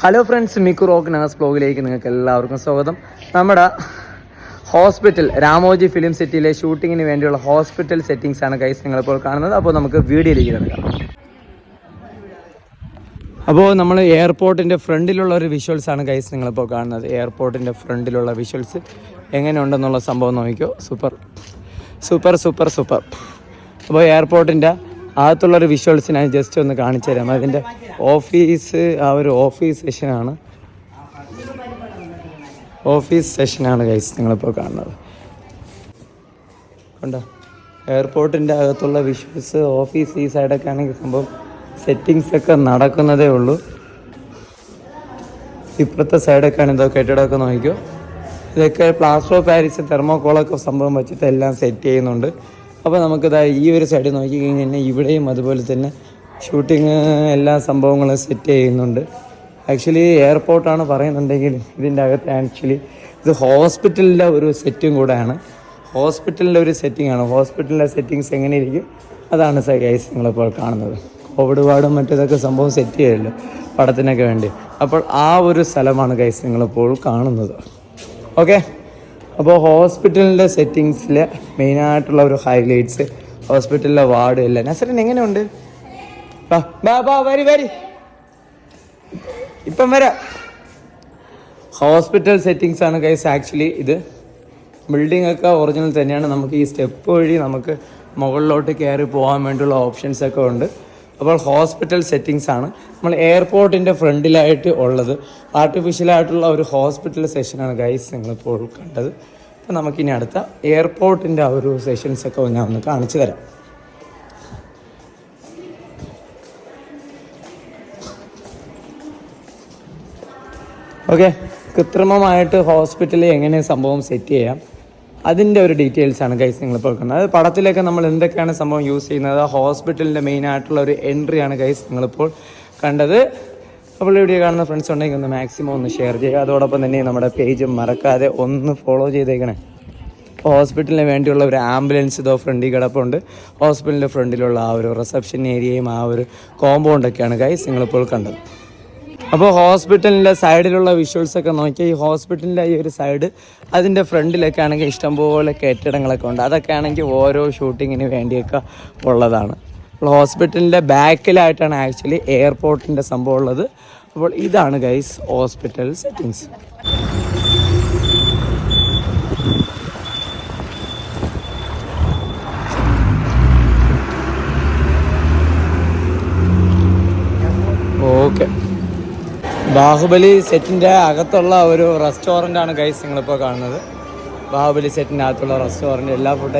Hello friends Miku റോക്ക് നഗസ് ബ്ലോഗിലേക്ക് നിങ്ങൾക്ക് എല്ലാവർക്കും സ്വാഗതം. നമ്മുടെ ഹോസ്പിറ്റൽ രാമോജി ഫിലിം സിറ്റിയിലെ ഷൂട്ടിങ്ങിന് വേണ്ടിയുള്ള ഹോസ്പിറ്റൽ സെറ്റിങ്സ് ആണ് കൈസ് നിങ്ങളിപ്പോൾ കാണുന്നത്. അപ്പോൾ നമുക്ക് വീഡിയോയിലേക്ക് കിടക്കാം. അപ്പോൾ നമ്മൾ എയർപോർട്ടിന്റെ ഫ്രണ്ടിലുള്ള ഒരു വിഷ്വൽസ് ആണ് കൈസ് നിങ്ങളിപ്പോൾ കാണുന്നത്. എയർപോർട്ടിന്റെ ഫ്രണ്ടിലുള്ള വിഷ്വൽസ് എങ്ങനെയുണ്ടെന്നുള്ള സംഭവം നോക്കിക്കോ. സൂപ്പർ സൂപ്പർ സൂപ്പർ സൂപ്പർ അപ്പോൾ എയർപോർട്ടിന്റെ അകത്തുള്ളൊരു വിഷ്വൽസ് ഞാൻ ജസ്റ്റ് ഒന്ന് കാണിച്ചു തരാം. അതിന്റെ ഓഫീസ് ആ ഒരു ഓഫീസ് സെഷനാണ് ഓഫീസ് സെഷനാണ് ഗൈസ് നിങ്ങളിപ്പോൾ കാണുന്നത്. കണ്ടോ? എയർപോർട്ടിന്റെ അകത്തുള്ള വിഷ്വൽസ് ഓഫീസ് ഈ സൈഡൊക്കെ ആണെങ്കിൽ സംഭവം സെറ്റിങ്സ് ഒക്കെ നടക്കുന്നതേ ഉള്ളൂ. ഇപ്പുറത്തെ സൈഡൊക്കെയാണ് ഇതോ കെട്ടിടമൊക്കെ നോക്കിക്കോ. ഇതൊക്കെ പ്ലാസ്റ്റർ ഓഫ് പാരീസ് തെർമോക്കോളൊക്കെ സംഭവം വെച്ചിട്ട് എല്ലാം സെറ്റ് ചെയ്യുന്നുണ്ട്. അപ്പോൾ നമുക്കിതാ ഈ ഒരു സൈഡ് നോക്കി കഴിഞ്ഞാൽ ഇവിടെയും അതുപോലെ തന്നെ ഷൂട്ടിങ് എല്ലാ സംഭവങ്ങളും സെറ്റ് ചെയ്യുന്നുണ്ട്. ആക്ച്വലി എയർപോർട്ടാണ് പറയുന്നുണ്ടെങ്കിൽ ഇതിന്റെ അകത്ത് ആക്ച്വലി ഇത് ഹോസ്പിറ്റലിന്റെ ഒരു സെറ്റും കൂടെയാണ്. ഹോസ്പിറ്റലിന്റെ ഒരു സെറ്റിംഗ് ആണ്. ഹോസ്പിറ്റലിന്റെ സെറ്റിങ്സ് എങ്ങനെയിരിക്കും? അതാണ് സൈസ് നിങ്ങളിപ്പോൾ കാണുന്നത്. കോവിഡ് വാർഡും മറ്റേതൊക്കെ സംഭവം സെറ്റ് ചെയ്യല്ലോ പടത്തിനൊക്കെ വേണ്ടി. അപ്പോൾ ആ ഒരു സ്ഥലമാണ് ഗൈസ് നിങ്ങളിപ്പോൾ കാണുന്നത്. ഓക്കെ അപ്പോൾ ഹോസ്പിറ്റലിന്റെ സെറ്റിങ്സിലെ മെയിനായിട്ടുള്ള ഒരു ഹൈലൈറ്റ്സ് ഹോസ്പിറ്റലിലെ വാർഡ് എല്ലാം നസറിൻ എങ്ങനെയുണ്ട്? ബാ ബാ വരി വരി. ഇപ്പം വരാം. ഹോസ്പിറ്റൽ സെറ്റിങ്സ് ആണ് കൈസ് ആക്ച്വലി ഇത്. ബിൽഡിംഗ് ഒക്കെ ഒറിജിനൽ തന്നെയാണ്. നമുക്ക് ഈ സ്റ്റെപ്പ് വഴി നമുക്ക് മുകളിലോട്ട് കയറി പോകാൻ വേണ്ടിയുള്ള ഓപ്ഷൻസ് ഒക്കെ ഉണ്ട്. അപ്പോൾ ഹോസ്പിറ്റൽ സെറ്റിങ്സ് ആണ്. നമ്മൾ എയർപോർട്ടിന്റെ ഫ്രണ്ടിലായിട്ട് ഉള്ളത്. ആർട്ടിഫിഷ്യലായിട്ടുള്ള ഒരു ഹോസ്പിറ്റൽ സെഷനാണ് ഗൈസ് നിങ്ങളിപ്പോൾ കണ്ടത്. അപ്പോൾ നമുക്കിനി അടുത്ത എയർപോർട്ടിന്റെ ആ ഒരു സെഷൻസ് ഒക്കെ ഞാൻ ഒന്ന് കാണിച്ചു തരാം. ഓക്കെ കൃത്രിമമായിട്ട് ഹോസ്പിറ്റലിൽ എങ്ങനെ സംഭവം സെറ്റ് ചെയ്യാം? അതിന്റെ ഒരു ഡീറ്റെയിൽസ് ആണ് ഗൈസ് നിങ്ങളിപ്പോൾ കാണുന്നത് അത് പടത്തിലൊക്കെ നമ്മൾ എന്തൊക്കെയാണ് സംഭവം യൂസ് ചെയ്യുന്നത്? ഹോസ്പിറ്റലിന്റെ മെയിൻ ആയിട്ടുള്ള ഒരു എൻട്രി ആണ് ഗൈസ് നിങ്ങളിപ്പോൾ കണ്ടത്. അപ്പോൾ വീഡിയോ കാണുന്ന ഫ്രണ്ട്സ് ഉണ്ടെങ്കിൽ ഒന്ന് മാക്സിമം ഒന്ന് ഷെയർ ചെയ്യുക. അതോടൊപ്പം തന്നെ നമ്മുടെ പേജ് മറക്കാതെ ഒന്ന് ഫോളോ ചെയ്തേക്കണേ. ഹോസ്പിറ്റലിന് വേണ്ടിയുള്ള ഒരു ആംബുലൻസ് ഇതോ ഫ്രണ്ടിൽ കിടപ്പുണ്ട്. ഹോസ്പിറ്റലിന്റെ ഫ്രണ്ടിലുള്ള ആ ഒരു റിസപ്ഷൻ ഏരിയയും ആ ഒരു കോമ്പൗണ്ടൊക്കെയാണ് ഗൈസ് നിങ്ങളിപ്പോൾ കണ്ടത്. അപ്പോൾ ഹോസ്പിറ്റലിന്റെ സൈഡിലുള്ള വിഷ്വൽസൊക്കെ നോക്കിയാൽ ഈ ഹോസ്പിറ്റലിന്റെ ഈ ഒരു സൈഡ് അതിന്റെ ഫ്രണ്ടിലൊക്കെ ആണെങ്കിൽ ഇഷ്ടംപോലെ കെട്ടിടങ്ങളൊക്കെ ഉണ്ട്. അതൊക്കെ ആണെങ്കിൽ ഓരോ ഷൂട്ടിങ്ങിന് വേണ്ടിയൊക്കെ ഉള്ളതാണ്. അപ്പോൾ ഹോസ്പിറ്റലിന്റെ ബാക്കിലായിട്ടാണ് ആക്ച്വലി എയർപോർട്ടിന്റെ സംഭവം ഉള്ളത്. അപ്പോൾ ഇതാണ് guys hospital settings okay Baahubali സെറ്റിന്റെ അകത്തുള്ള ഒരു റെസ്റ്റോറന്റ് ആണ് ഗൈസ് നിങ്ങളിപ്പോൾ കാണുന്നത്. ബാഹുബലി സെറ്റിന്റെ അകത്തുള്ള റെസ്റ്റോറന്റ് എല്ലാ ഫുഡ്